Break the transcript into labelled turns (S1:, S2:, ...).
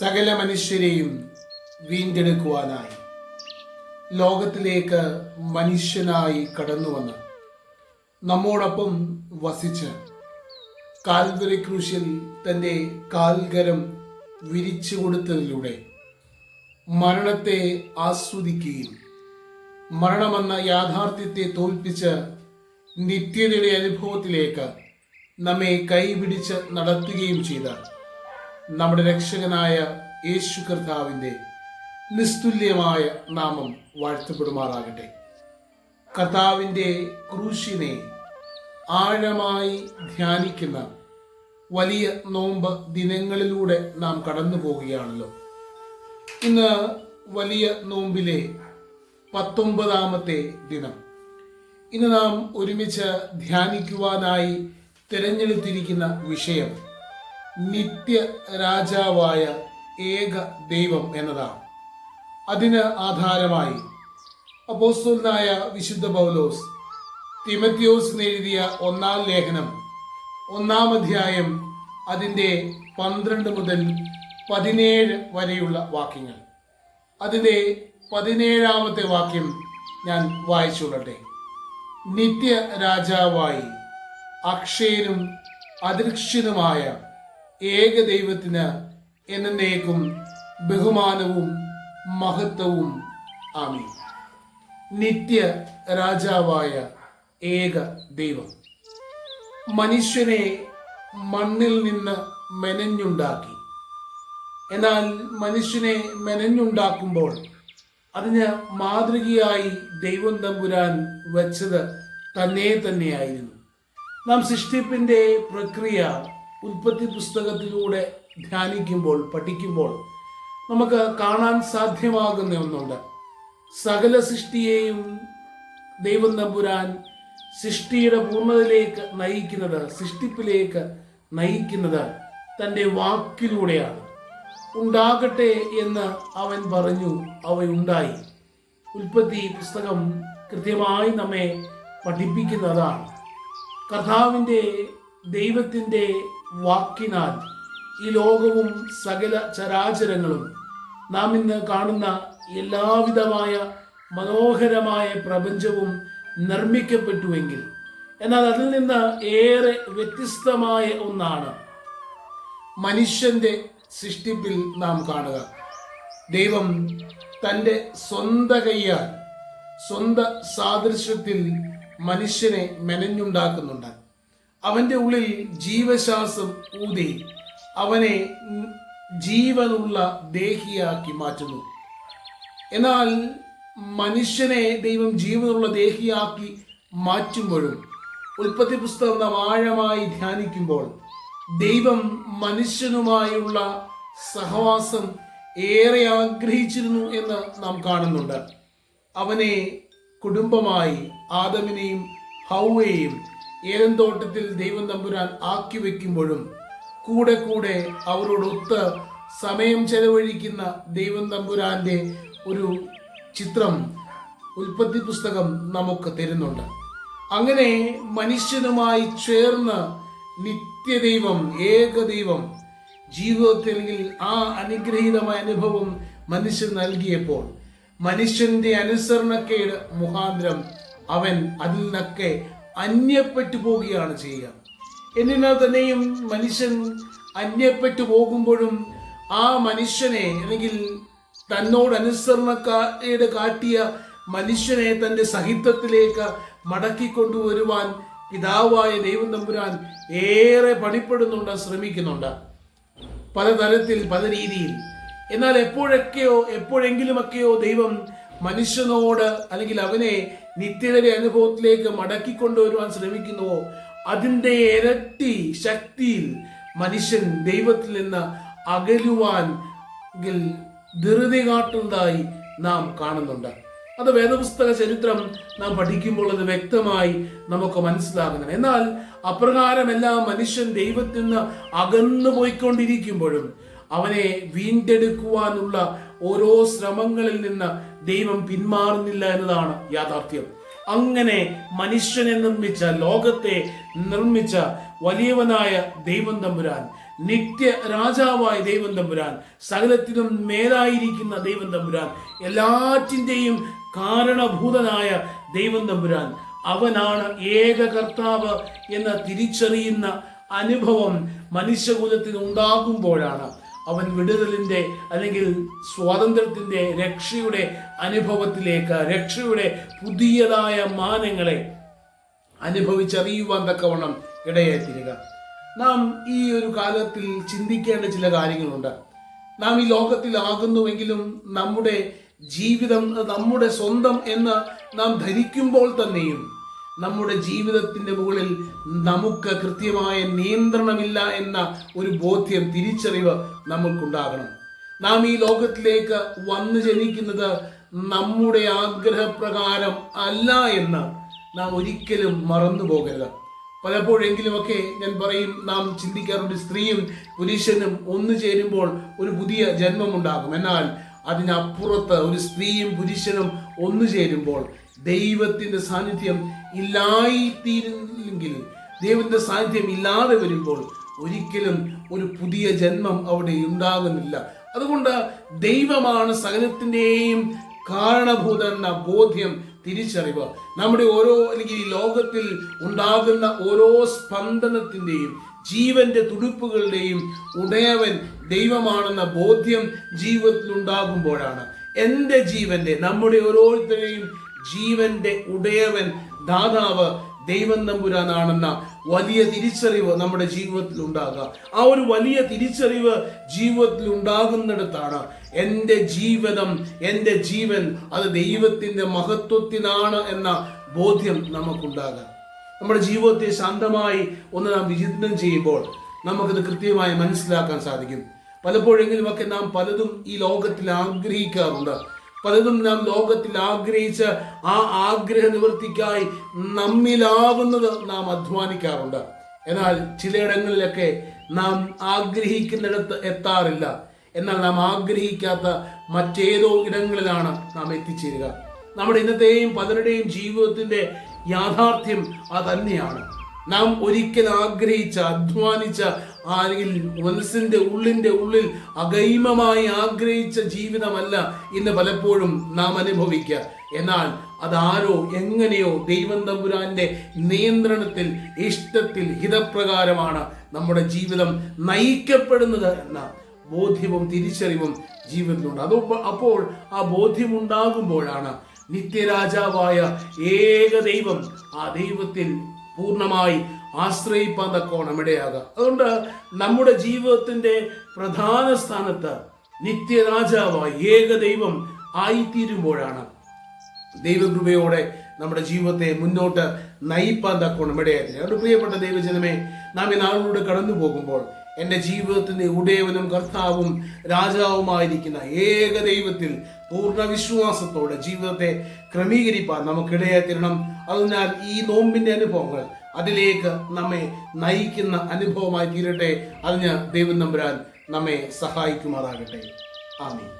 S1: സകല മനുഷ്യരെയും വീണ്ടെടുക്കുവാനായി. ലോകത്തിലേക്ക് മനുഷ്യനായി കടന്നു വന്ന് നമ്മോടൊപ്പം വസിച്ച് കാൽവരി ക്രൂശിൽ തന്റെ കാൽകരം വിരിച്ചു കൊടുത്തതിലൂടെ മരണത്തെ ആസ്വദിക്കുകയും മരണമെന്ന യാഥാർത്ഥ്യത്തെ തോൽപ്പിച്ച് നിത്യതയുടെ അനുഭവത്തിലേക്ക് നമ്മെ കൈപിടിച്ച് നടത്തുകയും ചെയ്ത നമ്മുടെ രക്ഷകനായ യേശു കർത്താവിന്റെ നിസ്തുല്യമായ നാമം വാഴ്ത്തപ്പെടുമാറാകട്ടെ. കർത്താവിന്റെ ക്രൂശിനെ ആഴമായി ധ്യാനിക്കുന്ന വലിയ നോമ്പ് ദിനങ്ങളിലൂടെ നാം കടന്നു പോവുകയാണല്ലോ. ഇന്ന് വലിയ നോമ്പിലെ പത്തൊമ്പതാമത്തെ ദിനം. ഇന്ന് നാം ഒരുമിച്ച് ധ്യാനിക്കുവാനായി തിരഞ്ഞെടുത്തിരിക്കുന്ന വിഷയം നിത്യ രാജാവായ ഏക ദൈവം എന്നതാണ്. അതിന് ആധാരമായി അപ്പോസ്തലനായ വിശുദ്ധ പൗലോസ് തിമത്യോസിന് എഴുതിയ ഒന്നാം ലേഖനം ഒന്നാം അധ്യായം അതിന്റെ പന്ത്രണ്ട് മുതൽ പതിനേഴ് വരെയുള്ള വാക്യങ്ങൾ. അതിന്റെ പതിനേഴാമത്തെ വാക്യം ഞാൻ വായിച്ചുകൊള്ളട്ടെ. നിത്യ രാജാവായി അക്ഷയനും അദൃശ്യനുമായ ഏകദൈവത്തിന് എന്നേക്കും ബഹുമാനവും മഹത്വവും. ആമി നിത്യ രാജാവായ ഏക ദൈവം. മനുഷ്യനെ മണ്ണിൽ നിന്ന് മെനഞ്ഞുണ്ടാക്കി. എന്നാൽ മനുഷ്യനെ മെനഞ്ഞുണ്ടാക്കുമ്പോൾ അതിന് മാതൃകയായി ദൈവം തമ്പുരാൻ വെച്ചത് തന്നെ തന്നെയായിരുന്നു. നാം സൃഷ്ടിപ്പിന്റെ പ്രക്രിയ ഉൽപ്പത്തി പുസ്തകത്തിലൂടെ ധ്യാനിക്കുമ്പോൾ പഠിക്കുമ്പോൾ നമുക്ക് കാണാൻ സാധ്യമാകുന്ന ഒന്നുണ്ട്. സകല സൃഷ്ടിയെയും ദൈവം നമ്പുരാൻ സൃഷ്ടിയുടെ പൂർണതയിലേക്ക് നയിക്കുന്നത് സൃഷ്ടിപ്പിലേക്ക് നയിക്കുന്നത് തന്റെ വാക്കിലൂടെയാണ്. ഉണ്ടാകട്ടെ എന്ന് അവൻ പറഞ്ഞു അവയുണ്ടായി. ഉൽപ്പത്തി പുസ്തകം കൃത്യമായി നമ്മെ പഠിപ്പിക്കുന്നതാണ്. കഥാവിന്റെ ദൈവത്തിന്റെ വാക്കിനാൽ ഈ ലോകവും സകല ചരാചരങ്ങളും നാം ഇന്ന് കാണുന്ന എല്ലാവിധമായ മനോഹരമായ പ്രപഞ്ചവും നിർമ്മിക്കപ്പെട്ടുവെങ്കിൽ എന്നാൽ അതിൽ നിന്ന് ഏറെ വ്യത്യസ്തമായ ഒന്നാണ് മനുഷ്യന്റെ സൃഷ്ടിപ്പിൽ നാം കാണുക. ദൈവം തന്റെ സ്വന്ത കയ്യാൽ സ്വന്ത സാദൃശ്യത്തിൽ മനുഷ്യനെ മെനഞ്ഞുണ്ടാക്കുന്നുണ്ട്. അവന്റെ ഉള്ളിൽ ജീവശ്വാസം ഊതി അവനെ ജീവനുള്ള ദേഹിയാക്കി മാറ്റുന്നു. എന്നാൽ മനുഷ്യനെ ദൈവം ജീവനുള്ള ദേഹിയാക്കി മാറ്റുമ്പോഴും ഉൽപ്പത്തി പുസ്തകം നാം ആഴമായി ധ്യാനിക്കുമ്പോൾ ദൈവം മനുഷ്യനുമായുള്ള സഹവാസം ഏറെ ആഗ്രഹിച്ചിരുന്നു എന്ന് നാം കാണുന്നുണ്ട്. അവനെ കുടുംബമായി ആദമിനെയും ഹൗവയെയും ഏലം തോട്ടത്തിൽ ദൈവം തമ്പുരാൻ ആക്കി വെക്കുമ്പോഴും കൂടെ കൂടെ അവരോടൊത്ത് സമയം ചെലവഴിക്കുന്ന ദൈവം തമ്പുരാന്റെ ഒരു ചിത്രം ഉൽപ്പത്തി പുസ്തകം നമുക്ക് തരുന്നുണ്ട്. അങ്ങനെ മനുഷ്യനുമായി ചേർന്ന് നിത്യദൈവം ഏകദൈവം ജീവിതത്തിൽ ആ അനുഗ്രഹീതമായ അനുഭവം മനുഷ്യൻ നൽകിയപ്പോൾ മനുഷ്യന്റെ അനുസരണക്കേട് മുഖാന്തരം അവൻ അതിൽ നിന്നൊക്കെ അന്യപ്പെട്ടു പോവുകയാണ് ചെയ്യുക. എന്നിരുന്നാൽ തന്നെയും മനുഷ്യൻ അന്യപ്പെട്ടു പോകുമ്പോഴും ആ മനുഷ്യനെ അല്ലെങ്കിൽ തന്നോട് അനുസരണക്കാട് കാട്ടിയ മനുഷ്യനെ തന്റെ സഹിത്വത്തിലേക്ക് മടക്കിക്കൊണ്ടുവരുവാൻ പിതാവായ ദൈവം തമ്പുരാൻ ഏറെ പണിപ്പെടുന്നുണ്ട് ശ്രമിക്കുന്നുണ്ട്. പലതരത്തിൽ പല രീതിയിൽ. എന്നാൽ എപ്പോഴൊക്കെയോ എപ്പോഴെങ്കിലുമൊക്കെയോ ദൈവം മനുഷ്യനോട് അല്ലെങ്കിൽ അവനെ നിത്യതയുടെ അനുഭവത്തിലേക്ക് മടക്കി മടക്കിക്കൊണ്ടുവരുവാൻ ശ്രമിക്കുന്നുവോ? അതിന്റെ ഇരട്ടി ശക്തിയിൽ മനുഷ്യൻ ദൈവത്തിൽ നിന്ന് അകലുവാൻ ധൃതി കാട്ടുന്നതായി നാം കാണുന്നുണ്ട്. അത് വേദപുസ്തക ചരിത്രം നാം പഠിക്കുമ്പോൾ അത് വ്യക്തമായി നമുക്ക് മനസ്സിലാകുന്നത് എന്നാൽ അപ്രകാരമെല്ലാം മനുഷ്യൻ ദൈവത്തിൽ നിന്ന് അകന്നു പോയിക്കൊണ്ടിരിക്കുമ്പോഴും അവനെ വീണ്ടെടുക്കുവാനുള്ള ഓരോ ശ്രമങ്ങളിൽ നിന്ന് ദൈവം പിന്മാറുന്നില്ല എന്നതാണ് യാഥാർത്ഥ്യം. അങ്ങനെ മനുഷ്യനെ നിർമ്മിച്ച ലോകത്തെ നിർമ്മിച്ച വലിയവനായ ദൈവം തമ്പുരാൻ നിത്യ രാജാവായ ദൈവം തമ്പുരാൻ സകലത്തിനും മേലായിരിക്കുന്ന ദൈവം തമ്പുരാൻ എല്ലാറ്റിന്റെയും കാരണഭൂതനായ ദൈവം തമ്പുരാൻ അവനാണ് ഏക കർത്താവ് എന്ന് തിരിച്ചറിയുന്ന അനുഭവം മനുഷ്യകുലത്തിന് ഉണ്ടാകുമ്പോഴാണ്. അവൻ വിടുതലിന്റെ അല്ലെങ്കിൽ സ്വാതന്ത്ര്യത്തിന്റെ രക്ഷയുടെ അനുഭവത്തിലേക്ക് രക്ഷയുടെ പുതിയതായ മാനങ്ങളെ അനുഭവിച്ചറിയുവാൻ തക്കവണ്ണം ഇടയെ തീരുക നാം ഈ ഒരു കാലത്തിൽ ചിന്തിക്കേണ്ട ചില കാര്യങ്ങളുണ്ട്. നാം ഈ ലോകത്തിലാകുന്നുവെങ്കിലും നമ്മുടെ ജീവിതം നമ്മുടെ സ്വന്തം എന്ന് നാം ധരിക്കുമ്പോൾ തന്നെയും നമ്മുടെ ജീവിതത്തിന്റെ മുകളിൽ നമുക്ക് കൃത്യമായ നിയന്ത്രണമില്ല എന്ന ഒരു ബോധ്യം തിരിച്ചറിവ് നമുക്കുണ്ടാകണം നാം ഈ ലോകത്തിലേക്ക് വന്നു ജനിക്കുന്നത് നമ്മുടെ ആഗ്രഹപ്രകാരം അല്ല എന്ന് നാം ഒരിക്കലും മറന്നു പോകരുത്. പലപ്പോഴെങ്കിലുമൊക്കെ ഞാൻ പറയും നാം ചിന്തിക്കാറുണ്ട് സ്ത്രീയും പുരുഷനും ഒന്നു ചേരുമ്പോൾ ഒരു പുതിയ ജന്മം ഉണ്ടാകും എന്നാൽ അതിനപ്പുറത്ത് ഒരു സ്ത്രീയും പുരുഷനും ഒന്നു ചേരുമ്പോൾ ദൈവത്തിന്റെ സാന്നിധ്യം ഇല്ലായിത്തീരുന്നെങ്കിൽ ദൈവത്തിന്റെ സാന്നിധ്യം ഇല്ലാതെ വരുമ്പോൾ ഒരിക്കലും ഒരു പുതിയ ജന്മം അവിടെ ഉണ്ടാകുന്നില്ല. അതുകൊണ്ട് ദൈവമാണ് സകലത്തിന്റെയും കാരണഭൂതം എന്ന ബോധ്യം തിരിച്ചറിവ്. നമ്മുടെ ഓരോ അല്ലെങ്കിൽ ഈ ലോകത്തിൽ ഉണ്ടാകുന്ന ഓരോ സ്പന്ദനത്തിന്റെയും ജീവന്റെ തുടുപ്പുകളുടെയും ഉടയവൻ ദൈവമാണെന്ന ബോധ്യം ജീവിതത്തിൽ ഉണ്ടാകുമ്പോഴാണ്. എന്റെ ജീവന്റെ നമ്മുടെ ഓരോരുത്തരെയും ജീവന്റെ ഉടയവൻ ദാതാവ് ദൈവം നമ്പുരാനാണെന്ന വലിയ തിരിച്ചറിവ് നമ്മുടെ ജീവിതത്തിൽ ഉണ്ടാകുക. ആ ഒരു വലിയ തിരിച്ചറിവ് ജീവിതത്തിൽ ഉണ്ടാകുന്നിടത്താണ് എന്റെ ജീവിതം എന്റെ ജീവൻ അത് ദൈവത്തിന്റെ മഹത്വത്തിനാണ് എന്ന ബോധ്യം നമുക്കുണ്ടാകുക. നമ്മുടെ ജീവിതത്തെ ശാന്തമായി ഒന്ന് നാം വിചിന്തനം ചെയ്യുമ്പോൾ നമുക്കത് കൃത്യമായി മനസ്സിലാക്കാൻ സാധിക്കും. പലപ്പോഴെങ്കിലുമൊക്കെ നാം പലതും ഈ ലോകത്തിൽ ആഗ്രഹിക്കാറുണ്ട്. പലതും നാം ലോകത്തിൽ ആഗ്രഹിച്ച് ആ ആഗ്രഹ നിവൃത്തിക്കായി നമ്മിലാവുന്നത് നാം അധ്വാനിക്കാറുണ്ട്. എന്നാൽ ചിലയിടങ്ങളിലൊക്കെ നാം ആഗ്രഹിക്കുന്നിടത്ത് എത്താറില്ല. എന്നാൽ നാം ആഗ്രഹിക്കാത്ത മറ്റേതോ ഇടങ്ങളിലാണ് നാം എത്തിച്ചേരുക. നമ്മുടെ ഇന്നത്തെയും പലരുടെയും ജീവിതത്തിന്റെ യാഥാർത്ഥ്യം അതന്നെയാണ് നാം ഒരിക്കൽ ആഗ്രഹിച്ച അധ്വാനിച്ച അല്ലെങ്കിൽ മനസ്സിന്റെ ഉള്ളിന്റെ ഉള്ളിൽ അഗൈമമായി ആഗ്രഹിച്ച ജീവിതമല്ല ഇന്ന് പലപ്പോഴും നാം അനുഭവിക്കുക. എന്നാൽ അതാരോ എങ്ങനെയോ ദൈവം തമ്പുരാന്റെ നിയന്ത്രണത്തിൽ ഇഷ്ടത്തിൽ ഹിതപ്രകാരമാണ് നമ്മുടെ ജീവിതം നയിക്കപ്പെടുന്നത് എന്ന ബോധ്യവും തിരിച്ചറിവും ജീവിതത്തിലുണ്ട്. അത് അപ്പോൾ ആ ബോധ്യമുണ്ടാകുമ്പോഴാണ് നിത്യരാജാവായ ഏക ദൈവം ആ ദൈവത്തിൽ പൂർണമായി ആശ്രയിപ്പാൻ തക്കോണം ഇടയാകാം അതുകൊണ്ട് നമ്മുടെ ജീവിതത്തിന്റെ പ്രധാന സ്ഥാനത്ത് നിത്യരാജാവായി ഏകദൈവം ആയിത്തീരുമ്പോഴാണ് ദൈവകൃപയോടെ നമ്മുടെ ജീവിതത്തെ മുന്നോട്ട് നയിപ്പാൻ തക്കോണം ഇടയായിരുന്നു അതുകൊണ്ട് പ്രിയപ്പെട്ട ദൈവജനമേ നാം ഈ നാളിലൂടെ കടന്നു പോകുമ്പോൾ എന്റെ ജീവിതത്തിന്റെ ഉടയവനും കർത്താവും രാജാവുമായിരിക്കുന്ന ഏക ദൈവത്തിൽ പൂർണ വിശ്വാസത്തോടെ ജീവിതത്തെ ക്രമീകരിപ്പാൻ നമുക്കിടയായി തരണം. അതിനാൽ ഈ നോമ്പിന്റെ അനുഭവങ്ങൾ അതിലേക്ക് നമ്മെ നയിക്കുന്ന അനുഭവമായി തീരട്ടെ. അതിന് ദൈവം നമ്പുരാൻ നമ്മെ സഹായിക്കുമാറാകട്ടെ. ആമീൻ.